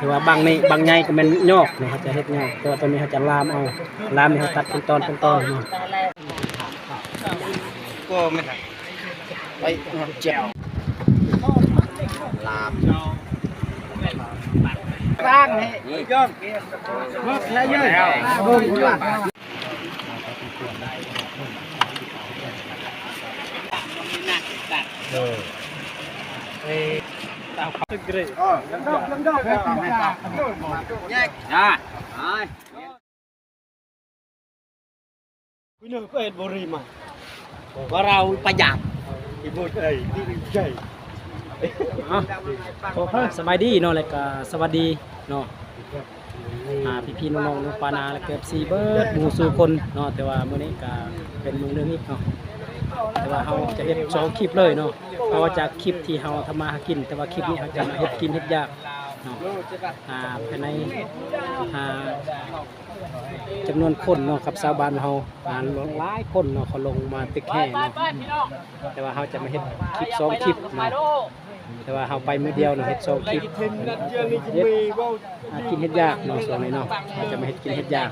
ถือว่าบางนี่บางใหญ่ก็เป็นยอกนะเขาจะเฮ็ดยอกแต่ว่าตัวนี้เขาจะลามเอาลามนี่เขาตัดเป็นตอนเป็นตอนเนาะก็ไม่ได้ไปเจ็บลาบร่างให้ย่อมมึกแล้วยืดเบิ่งอยู่ล่ะ คุณนึกเอ็ดบริมาว่าเราประหยัดอีบุตรเอ้ยที่ใหญ่สบายดีเนาะแล้วก็สวัสดีเนาะอ่าพี่ๆน้องๆน้องปานาและเก็บซีเบิร์ดหมูสูคนเนาะแต่ว่ามื้อนี้ก็เป็นมื้อเรื่องนี้เนาะ แต่ว่าเราจะเฮ็ดสองคลิปเลยเนาะเพราะว่าจากคลิปที่เราทำมาหากิน แต่ว่าคลิปนี้เราจะมาเฮ็ดกินเฮ็ดยากเนาะอ่าภายในอ่าจำนวนคนเนาะกับชาวบ้านเราอ่าหลายคนเนาะเขาลงมาตึกแห่เนาะแต่ว่าเราจะมาเฮ็ดคลิปสองคลิปเนาะแต่ว่าเราไปมือเดียวเนาะเฮ็ดสองคลิปเรื่องนี้จะเฮ็ดกินเฮ็ดยากเนาะส่วนนี้เนาะเราจะมาเฮ็ดกินเฮ็ดยาก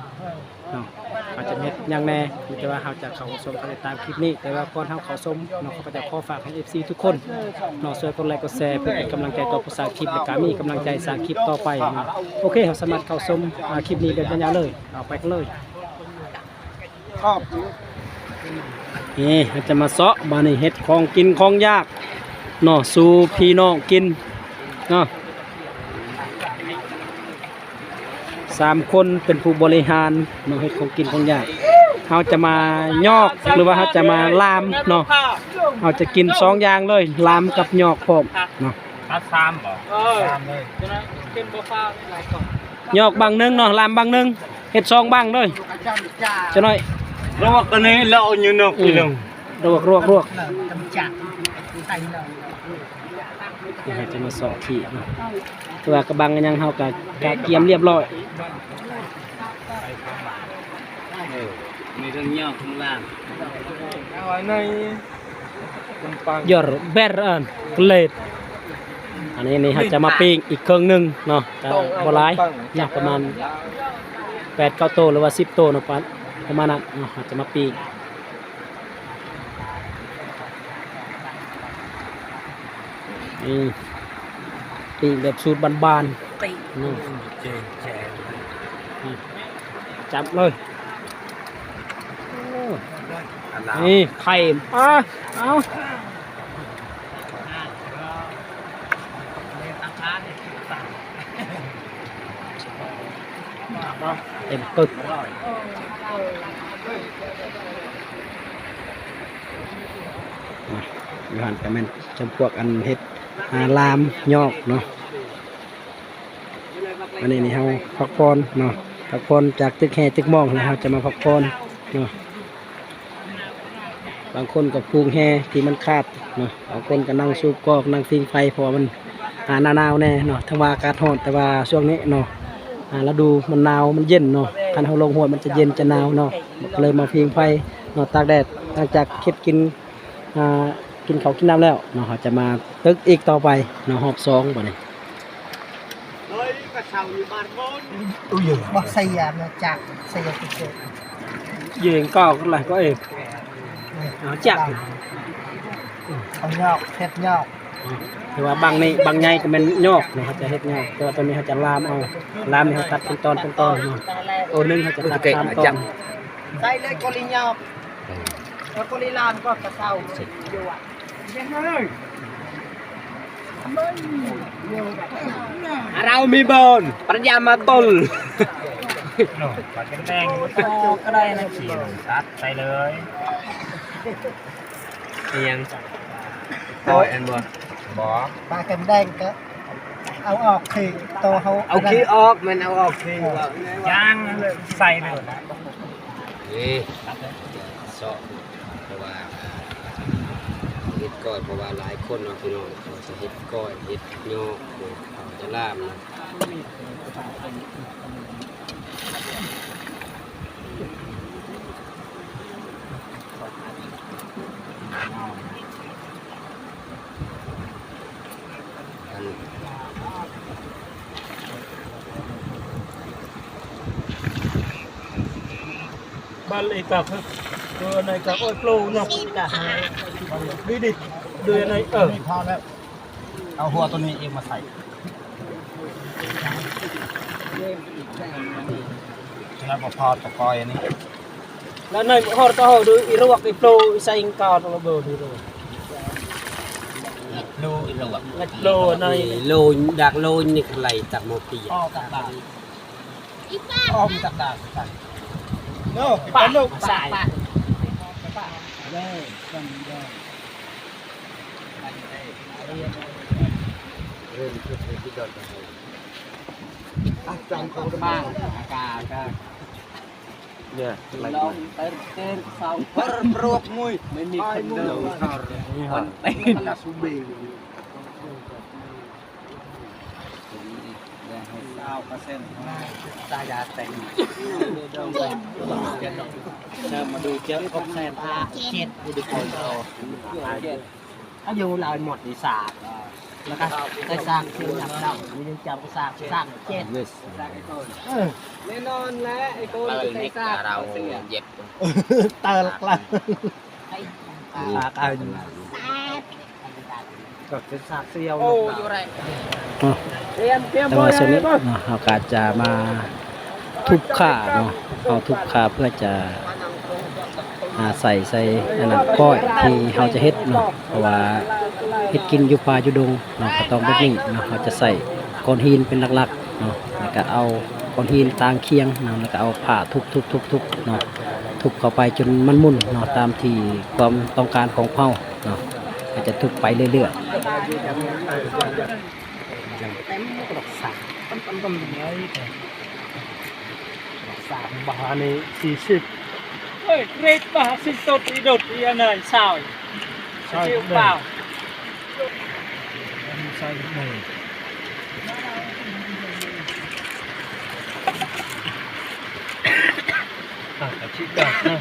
เนาะเราจะเฮ็ดย่างแน่แต่ว่าเราจะเขาชมกันตามคลิปนี้ แต่ว่าก่อนเราเขาชมเนาะก็จะขอฝากให้ FC ทุกคนเนาะช่วยกดไลค์กดแชร์เพื่อเป็นกำลังใจต่อผู้สร้างคลิปและก็มีกำลังใจสร้างคลิปต่อไปเนาะโอเคเราสามารถเขาชมคลิปนี้แบบยาวๆเลยเอาไปกันเลยชอบนี่เราจะมาเซาะบานี่เฮ็ดของกินของยากเนาะสู่พี่น้องกินเนาะ สามคนเป็นผู้บริหารเนาะเฮ็ดของกินของยากเราจะมายอกหรือว่าเราจะมาลามเนาะเราจะกินสองอย่างเลยลามกับยอกพร้อมเนาะพัดซ้ำบ่เออซ้ำเลยยอกบางหนึงเนาะลามบางหนึงเฮ็ดสองบางเลยจะน้อยรวกกันนี้แล้วเอาอยู่นกอีหลงรวกรวกรวกกำจัดใส่เลยนี่เราจะมาเสาะขี้เนาะ ตัวากระบังกันยังเฮากะกะเกียมเรียบร้อยมีเรื่องย่อข้างล่างเอาไว้ในลำปางยอร์เบรเอินเกลดอันนี้นี่เราจะมาปิ้งอีกเครื่องหนึงเนาะก็บ่หลายอยากประมาณ8 9โตวหรือว่า 10 โตวเนาะปะประมาณนั้นเนาะเราจะมาปิ้งนี่ ปิ้งแบบสูตรบานๆนี่เจ๊แจ๊จับเลยนี่ไข่อะเอาเต็มปึกมาอยู่หันกันแม่นจำพวกอันเฮ็ดอา ลามยอกเนาะอันนี้นี่เฮาพักผ่อนเนาะพักผ่อนจากตึกแห่ตึกมองนะเฮาจะมาพักผ่อนเนาะบางคนกับพูงแห่ที่มันขาดเนาะบางคนก็นั่งสูบกอกนั่งฟิงไฟเพราะมันหาหนาวแน่เนาะทั้งว่าอากาศร้อนแต่ว่าช่วงนี้เนาะอ่าฤดูมันหนาวมันเย็นเนาะคันเฮาลงห้วมันจะเย็นจะหนาวเนาะเลยมาฟิงไฟเนาะตากแดดหลังจากค็ดกินอ่า กินข้าวกินน้ำแล้วเนาะเขาจะมาตึกอีกต่อไปเนาะหอบสองบ่นี้เฮ้ยกระเช้าอยู่บ้านบนอุ้ยบอกใส่ยามนะจากใส่ยามติดเชื้อยืนก็อะไรก็เองเอาจับเอายอกเพชรยอกถือว่าบางนี่บางใหญ่ก็เป็นยอกนะเขาจะเฮ็ดยอกแต่ว่าตัวนี้เขาจะลามเอาลามนี่เขาตัดเป็นตอนเป็นตอนเนาะตัวหนึงเขาจะตัดตามตอนใส่เลยกอลิยอกแล้วกอลิลามก็กระเซ้าอยู่อะ เรามีบอลปรัญญามาตุลปัดกันแดงก็ได้นะขี่ซัดไปเลยเอียงต่อยอันบ่บ่ปลาแกมแดงก็เอาออกคือโตเขาเอาขี้ออกมันเอาออกขี้ว่ย่างใส่เลยนี่สาะเพราะว่า เฮ็ดก้อยเพราะว่าหลายคนเนาพี่น้องเขาจะเฮ็ดก้อยเฮ็ดยอกเขาจะล่ามนะบ้านเอกครับ đưa này cặp ôi lô nó cả đi đi đưa này ở พอแล้วเอาหัวตัวนี้เองมาใส่แล้วพอพอตะกอยอันนี้แล้วในหอดก็หอดูอีรวกอีโปรอีไซงกอดระเบิดดูเลยดูอีกแล้วแบบงัดโลในโลนดักโลนนี่ไหลจากโมปีอ้อมตักดาบอ้อมตักดาบใส่ nó ปะ cái lúc สาย เริ่มขึ้นที่ดอนกันจังเขาบ้างอากาศก็ nè ลองเต้นเต้นเสาเพิ่มรวกมุ้ยไม่มีคนเดินคนเต้นละสุบีเก้าเปอร์เซ็นต์ตายาแต่งจะมาดูเจ้าของแซนผ้าเจ็ดดูดิคนเราถ้าอยู่ลายหมดดีสากแล้วก็ได้สร้างคือหนักดำมียังจำก็สร้างสร้างเจ็ดแน่นอนแล้วไอ้โกนเราจะในใส่ซากเราเย็บเตอร์ละกละปากอัน cặp cái sạc siêu โอ้อยู่ไรอ๋อเตรียมเตรียม แต่บ่ว่าอส่วนเลนี้ยบ่เนาะเราก็จะมาทุบขาเนาะเอาทุบขาเพื่อจะอ่าใส่ใส่อันนั้นก้อยที่เราจะเฮ็ดเนาะเพราะว่าเฮ็ดกินอยู่ป่าอยู่ดงเนาะก็ต้องแบบนี้เนาะเราจะใส่ก้อนหินเป็นหลักๆเนาะแล้วก็เอาก้อนหินตางเคียงเนาะแล้วก็เอาผ้าทุบทุบทุบทุบเนาะทุบเข้าไปจนมันมุ่นเนาะตามที่ความต้องการของเฮาเนาะก็จะทุบไปเรื่อยๆ สามบาทนี่สี่สิบเฮ้ยเกรดบาทสิสดอีดดอีอันนั้นสาวใช่เปล่าใช่ไหมอะชิดานะ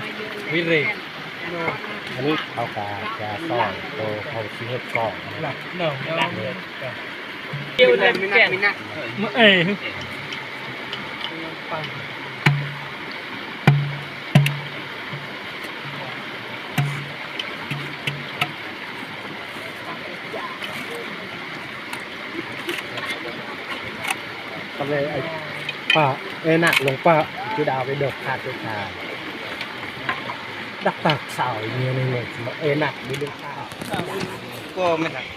วิเรกอันนี้เขากาจะซ่อนโตเขาชี้ให้กล่องหลักเนาะ เกี่ยวเลยแก่มินะเอ้ยก็เลยไอ้ป้าเอ้ยหนักลงป้าคือดาวไปเดกขาดไปขาดดักปากสาวเงี้ยในเงี้ยเอ้ยหนักดูดูข้าวก็ไม่ได้ไปแจวตุ๊กตุ๊กได้เผ็ดนอนแต่ว่ามาใส่ดิมันจะบ่ยากได้เกินไปงออ้าวใส่ตัวนี้ก็ได้เฮ้ยใช่ไปดาวดิโน่เจ้าโน่ผมเป็นจุก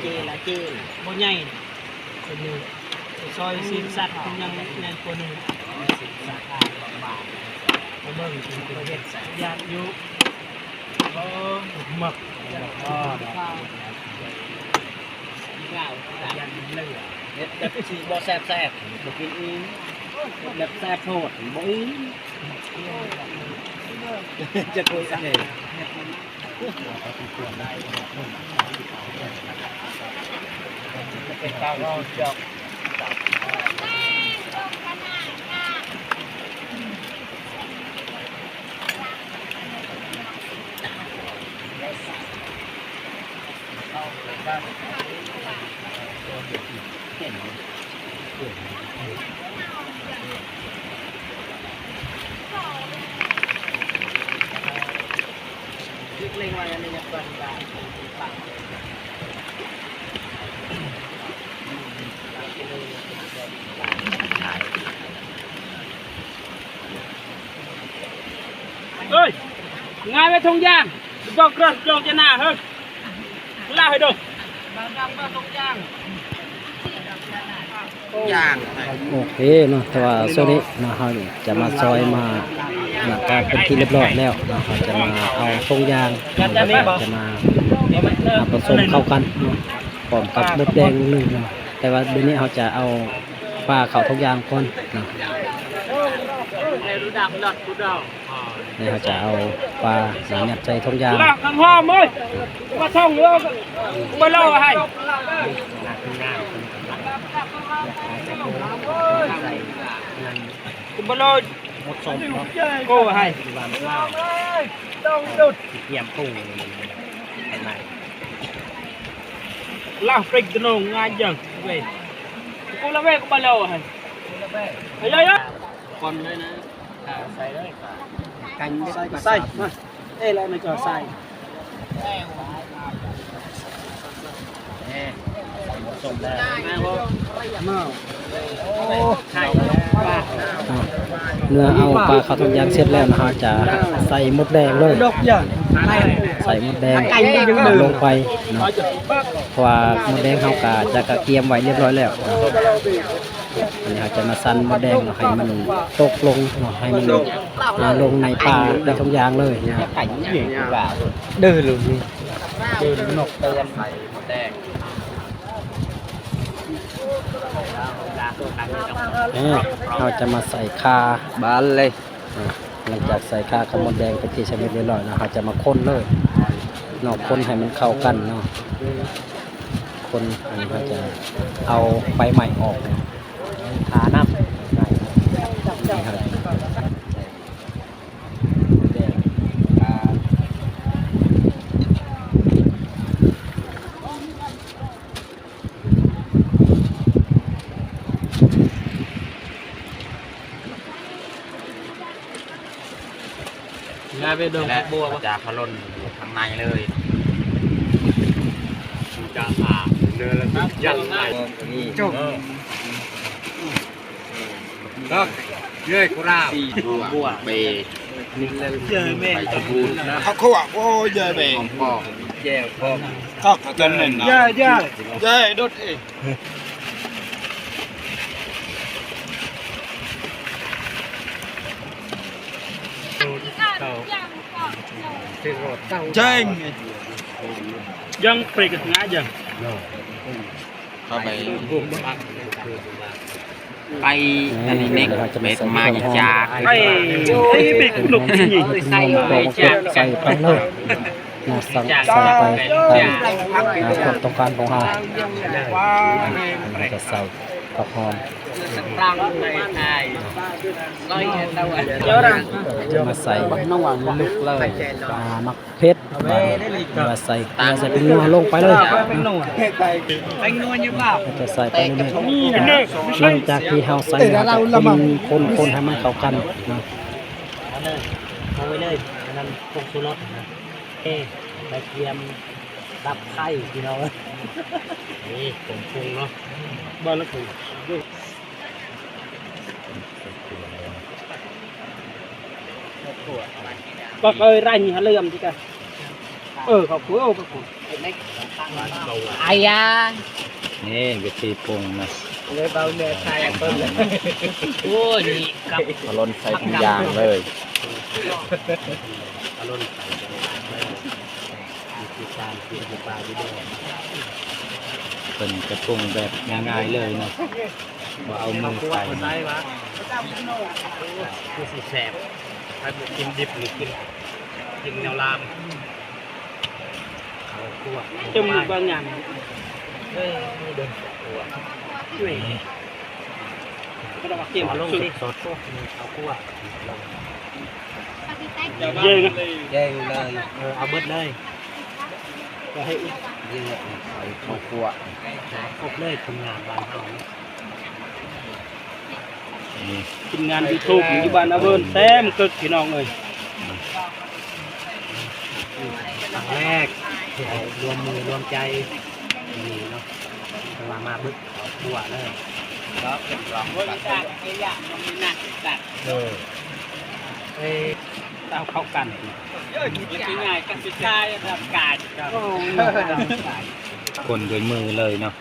เจละเจบ่ใหญ่คนนึงซอยซีนสัตว์ยังยังคนนึงซีนสัตว์บาทมาเบิ่งกินประเภทสัตว์ยากอยู่โอ้หมักอ๋อยันเลือดแบบสีบ่แซ่บแซ่บบ่กินอีแบบแซ่บโทษบ่ อย่างโอเคเนาะแต่ว่าโซนี้นะครับจะมาซอยมาหลังการเป็นที่เรียบร้อยแล้วนะครับจะมาเอาทรงยางจะมาผสมเข้ากันเพร้อมกับมดแดงหนึ่งนะแต่ว่าเดี๋ยวนี้เขาจะเอาปลาเข่าทรงยางคนนะนี่เขาจะเอาปลาสังยัดใจทงยางทำห้อมเลยมาท่องเรือมาเล่าให้ คุณบอลอยหมดสมโก้ให้เตรียมปรุงข้างในลากปริกตนงงานยังเว้ยกูละเว้ยกูบอลอยให้เฮ้ยเฮ้ยคนเลยนะใส่เลย canh ใส่ใส่มาเอ้ยอะไรไม่ก็ใส่สมแล้วใช่ เนื้อเอาปลาข้าทงยางเสร็จแล้วนะฮะจะใส่มดแดงเลยดอกย่างใส่มดแดงลงไปเนาะเพราะว่ามดแดงเขากะจะกะเกียมไว้เรียบร้อยแล้วเนาะอันนี้เราจะมาซันมดแดงให้มันตกลงให้มันอ่าลงในปลาในทงยางเลยนะ cảnh gì cũng vào đưa luôn đi đưa luôn nộp tên phải đen เอ้ เราจะมาใส่คาบ้านเลยหลังจากใส่คาขมดแดงไปที่ชนิดเรียบร้อยนะเราจะมาคนเลยเนาะคนให้มันเข้ากันเนาะคนอันนี้เราจะเอาใบใหม่ออกนะ thả năm นี่ครับ งานไปดงบัวจากพะลนข้างในเลยจะอาเนื้อแล้วยันไงนี่จุกก็เย้ยกุราบบัวเบเจอแม่ไปตะบูนนะเขาเขาอะโอ้ยเยอะไปหอมปอกแย่พอก็กันนั่นนะย่าย่าเย้ดดเอง thì rồi tao เจ้งยังปริกงานยัง เข้าไปไปอันนี้เน็กเป็ดมาจากไอ้ไอ้ปริกหนุกจริงใส่ไปใส่ไปเลยนะสั่งใส่ไปตามความต้องการของเราเราจะใส่กระหอม เยอะนะจะมาใส่น้องหวานลึกเลยอ่ามักเพชรมาใส่เกลือใส่เป็นนัวลงไปเลยเป็นหนุ่มเราจะใส่ไปเรื่อยๆหลังจากที่เราใส่เราจะคนคนคนให้มันเข้ากันนะเอาไว้เลยอันนั้นผงชูรสนะเอ๊ใบเทียมดับไข่พี่น้องนี่ผงปรุงเนาะบอลแล้ว กูก็เคยไล่หาเลื่อมที่กันเออเขาคุยโอ้เขาคุย ai da นี่วิธีปรุงนะ người bao nhiêu khai ăn cơm lên โอ้ยนี่กับพะลนใส่ทุกอย่างเลยเป็นกระปรุงแบบง่ายๆเลยนะ ว่าเอามือใส่นะคือสีแสบใครบอกกินดิบหรือกินกินแนวลามจมูกบางอย่างเฮ้ยเดินตัวช่วยก็ต้องมาเกี่ยวลงสิสดเอาคั่วเยอะนะแย่เลยเออเอาเบิดเลยก็ให้เยอะใส่ข้าวคั่วครบเลยทีมงานบ้านเฮานี่ ทีมงานยูทูบอยู่บ้านอาเวิร์นแต้มกึกพี่น้องเอ้ยครั้งแรกที่ให้รวมมือรวมใจนี่เนาะแต่ว่ามาบึกเอาบัวเลยแล้วเป็นรองเออเอ้ยเอาเข้ากันง่ายๆกันสุดท้ายทำการโอ้ยคนด้วยมือเลยเนาะ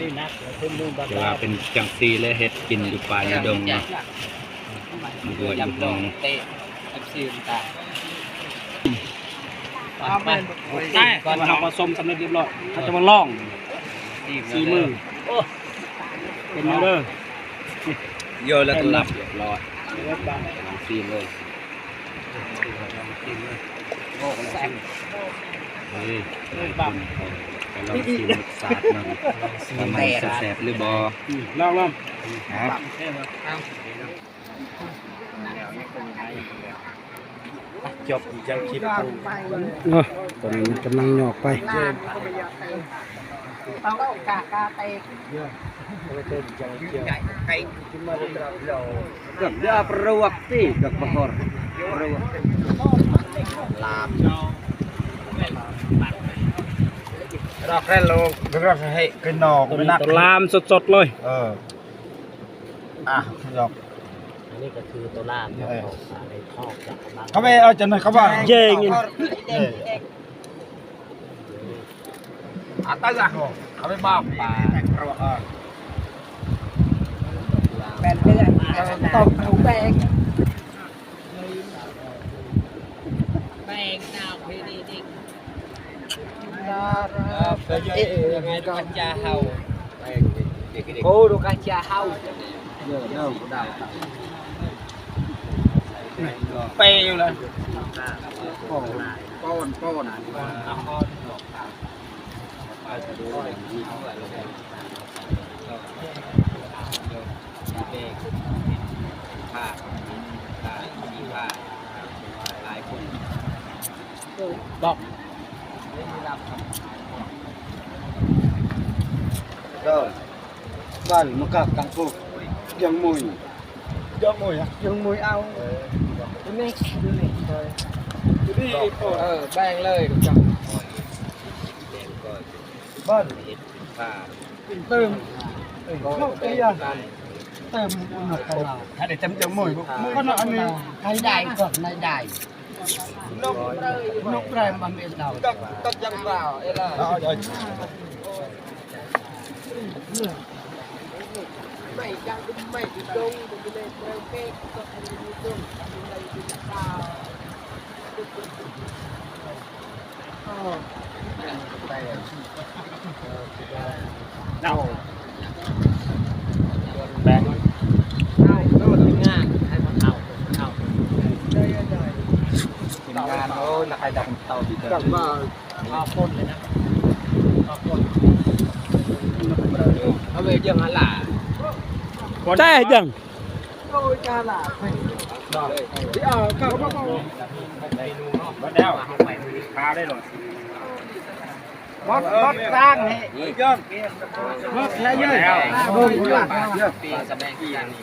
นี่นะเพิ่มนู่นบางแต่ว่าเป็นจังซีและเฮ็ดกินอยู่ป่าอยู่ดงเนาะอยู่บัวอยู่ดงเตะเอฟซีตายใช่ก่อนเราผสมสำเร็จเรียบร้อยเราจะมาล่องสีมือเป็นไงเด้อโยนแล้วก็รับเรียบร้อยซีเลยเฮ้ยบังไปลองชิมรสชาติเนาะว่ามันแซ่บๆหรือบ่อืมลองลองครับจบจังคลิปเออตอนนี้กำลังหยอกไปเอากากาเตะกับยาประวัติสิกับประกอบประวัติลาบ เราแค่โลกเราให้กินนอกต้นไม่นักตะลามสดๆเลย เออ อะยอกอันนี้ก็คือตัวล่างของเขาในทอกจากบ้านเขาไม่เอาจนเขาว่าเย่งอินอะตั้งอะเขาไม่บ้าปลาเออแบนเลือดตบหูแบงแบงนาวเพดี ดิยังไงดูกันยาเฮาโอ้ ดูกาจาเฮาเยอะเยอะกูดาวไปอยู่เลยป้อนป้อนป้อนผ้าผ้ามีผ้าหลายคน บอกก็บ้านมันก็กังฟูยังมุยยังมุยอะยังมวยเอาดู ยใครดังเตาดีเกินเอาพ่นเลยนะเอาพ่นเอาไปยังหันหล่ะแต่ยังโอ้ยกาลาไปที่เอาเข้าเข้าเข้าบัดแล้วพาได้หรอรถรถสร้างให้ยอนรถแล้วเยอะโอ้ยปีสแบงที่อย่างนี้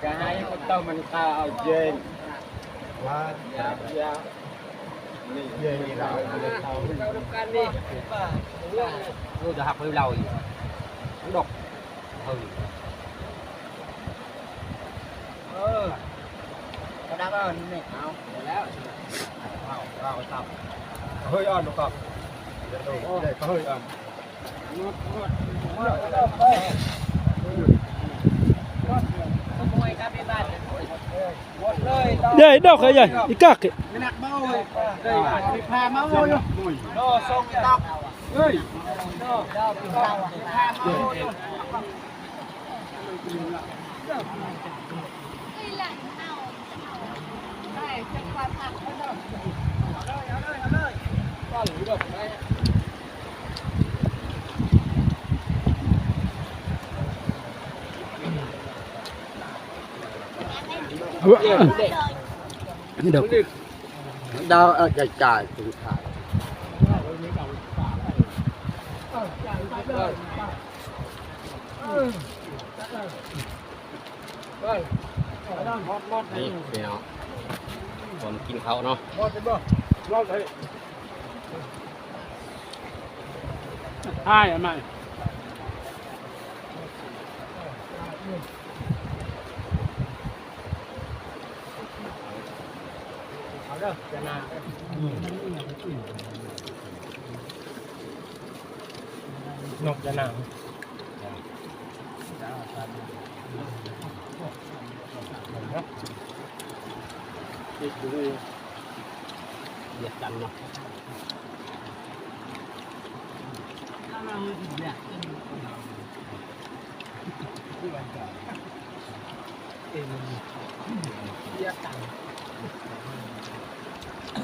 อแบงค์ก็เลยที่ไปเป็นป่าไปเป็นผ้าคนนาโตคนนาโตดูเขาเขาอย่า แล้วก็เอ้ยจะเตะอะบายอะไรให้เดอกดกักหูคุณเด้จะให้คนเต้ามันข้าเอาเย็นว่าอย่าอย่านี่เย็นเราเต้าลูกจะหักให้ เราอีกทั้อกเออก็ได้ก็นี่เอาเฮ้ยอ่อนดูครับเดี๋ยวเฮ้ยอ่อนขโมยครับพี่บ้านหมดเลยเย้ดอกเอ้ยอีกักไม่หนักเมาเลยเลยมีพาเมาอยู่โนส่งตอกเฮ้ยโนดอกพาเมาอยู่นี่ดอกวเออจ่ายจ่ายถึงขายนี่พี่น้องผมกินเขาวเนาะใช่ไหมนกจังเหยียดกัน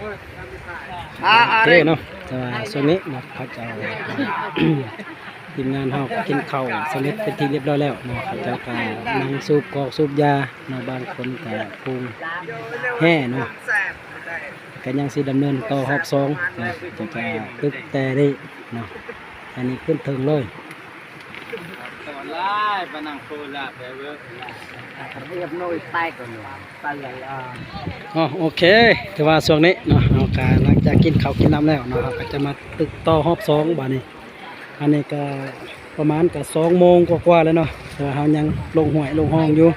โอเคเนาะแต่ว่าส่วนนี้นะเขาจะเอาทีมงานเฮากินข้าวสำเร็จเป็นที่เรียบร้อยแล้วเนาะเขาเจ้าก็นั่งสูบกอกสูบยาเนาะบางคนก็ปรุงแห่เนาะก็ยังสิดำเนินต่อรอบสองนะจะก็ตึกแต่ได้เนาะอันนี้ขึ้นถึงเลย ตอนไล่ปนังโคลาไปเว้ยเรียบน้อยใต้ก่อนต้เลยอ่อ๋อโอเคถือว่าช่วงนี้เนาะเอาการหลังจากกินข้าวกินน้ำแล้วเนาะเราก็จะมาตึกต่อรอบสองบาดนี้ อันนี้ก็ประมาณก็สองโมงกว่าๆแล้วเนาะแต่ว่าเรายังลงห่วยลงห้องอยู่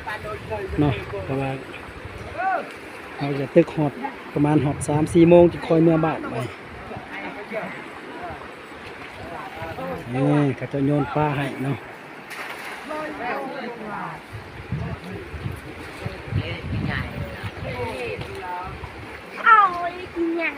เนาะเพราะว่าเราจะตึกหอดประมาณหอดสามสี่โมงจะคอยเมื่อบ้านไปนี่ก็จะโยนปลาให้เนาะ เอาอีกอย่าง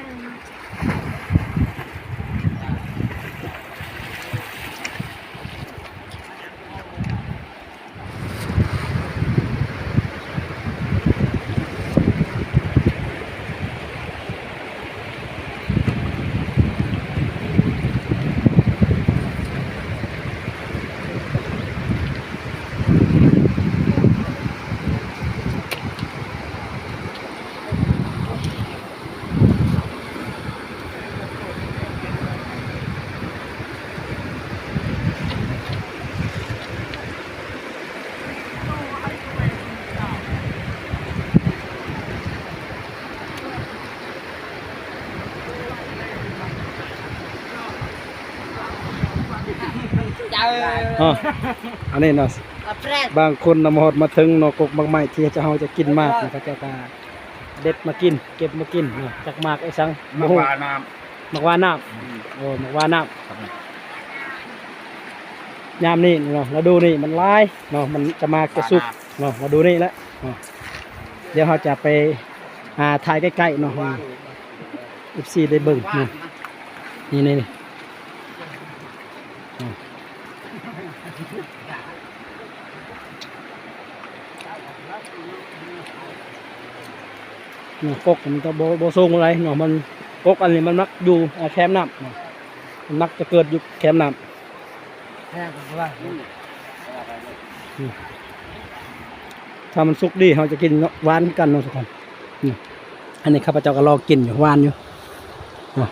อ๋ออันนี้เนาะแปรบางคนนำหอดมาถึงเนาะกกบางไม้ที่จะเฮาจะกินมากนะครับเจ้าก็เด็ดมากิน เก็บมากินเนาะจากมากไอ้สังมาบ่ฮู้ว่าน้มักว่าน้ำโอ้มักว่าน้ำยามนี่เนาะเราดูนี่มันลายเนาะมันจะมากระสุกเนาะมาดูนี่แหละเนาะเดี๋ยวเราจะไปหาถ่ายใกล้ๆเนาะอีฟซีได้เบิ่งเนาะนี่นี่นี่อะเนาะ กกมันจะโบโบสูงอะไรเนาะมันกกอันนี้มันมักอยู่อ่าแคมป์น้ำเนาะมันมักจะเกิดอยู่แคมป์น้ำอืมถ้ามันสุกดีเราจะกินหวานกันเนาะทุกคนนี่อันนี้ข้าพเจ้าก็ลองกินอยู่หวานอยู่เนาะ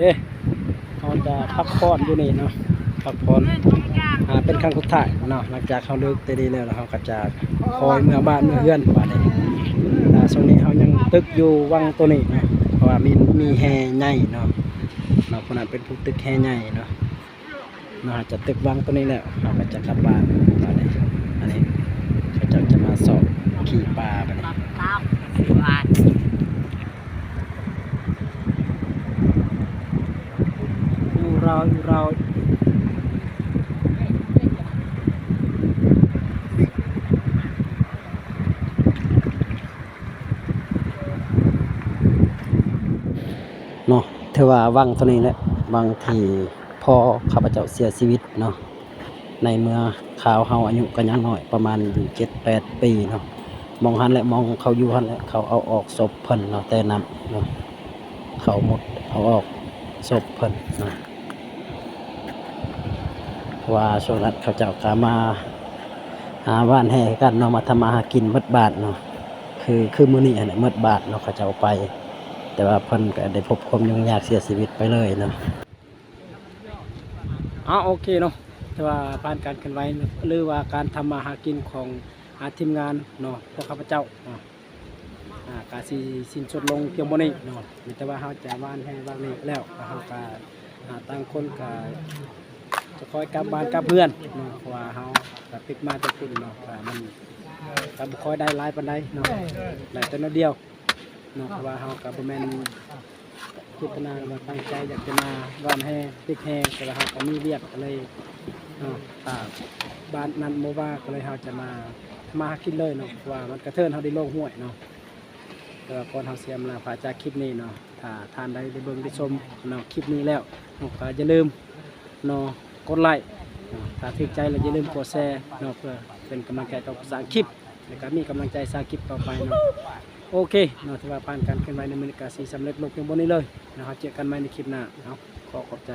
เอ๊ะเราจะพักผ่อนอยู่นี่เนาะพักผ่อนอ่าเป็นครั้งสุดท้ายเนาะหลังจากเขาเลิกเตดีแล้วเราก็จะคอยเมื่อบ้านเมื่อเฮือนบ้านนี้อ่ช่วงนี้เขายังตึกอยู่วังตัวนี้เนาะเพราะว่ามีมีแห่ใหญ่เนาะเนาะคนนั้นเป็นผู้ตึกแห่ใหญ่เนาะ เนาะจะตึกวังตัวนี้แหละเราก็จะกลับบ้านตอนนี้อันนี้เขาเจะจะมาสอบขี่ปลาไปนี่อยู่เราอยู่เราเนาะถือว่าวังตัวนี้แหละวังที่ พ่อข้าพเจ้าเสียชีวิตเนาะในเมื่อข่าวเฮาอายุก็ยังน้อยประมาณอยู่เจ็ดแปดปีเนาะมองหันและมองเขาอยู่หันและเขาเอาออกศพเพิ่นเนาะแต่นั้นเนาะเขาหมดเอาออกศพเพิ่นเนาะว่าช่วงนั้นเขาเจ้าก็มาหาบ้านแห่กันเนาะมาทำมาหากินมดบาทเนาะคือคือมื้อนี้อันนี้หมดบาทเนาะเขาเจ้าไป แต่ว่าเพิ่นก็ได้พบความยุ่งยากเสียชีวิตไปเลยเนาะ อ๋อโอเคเนาะแต่ว่าผ่านการเคลื่อนไหวหรือว่าการทำมาหากินของอาทีมงานเนาะพวกข้าพเจ้าเนาะอ่ากาสีสิ้นสุดลงเพียงบ่นี้เนาะมีแต่ว่าเฮาจะว่านให้ว่างนี้แล้วเฮาก็อ่าต่างคนก็จะคอยกลับบ้านกลับเพื่อนเนาะเพราะว่าเฮาก็ติดมาแต่คุณเนาะก็มันก็บ่ค่อยได้หลายปานใดเนาะได้แต่น้อยเดียวเนาะเพราะว่าเฮาก็บ่แมน พิจารณาว่าตั้งใจอยากจะมาบ้านแห่ติ๊กแห่แต่ว่าเราก็มีเรียกก็เลยเนาะตากบ้านนั้นโมว่าก็เลยเราจะมามาหากินเลยเนาะเพราะว่ามันกระเทินเขาได้โลงห้วยเนาะแต่ว่าก่อนเขาเสียมลาฝากจากคลิปนี้เนาะถ้าทานได้ได้เบิ่งได้ชมเนาะคลิปนี้แล้วเนาะก็อย่าลืมเนาะกดไลค์เนาะถ้าถูกใจแล้วอย่าลืมกดแชร์เนาะเพื่อเป็นกำลังใจต่อสร้างคลิปแล้วก็มีกำลังใจสร้างคลิปต่อไปเนาะ โอเคเนาะถือว่าผ่านการเคลื่อนไหวในอเมริกาสีสำเร็จลงเพียงบนนี้เลยนะครับเจอกันใหม่ในคลิปหน้าครับขอขอบใจ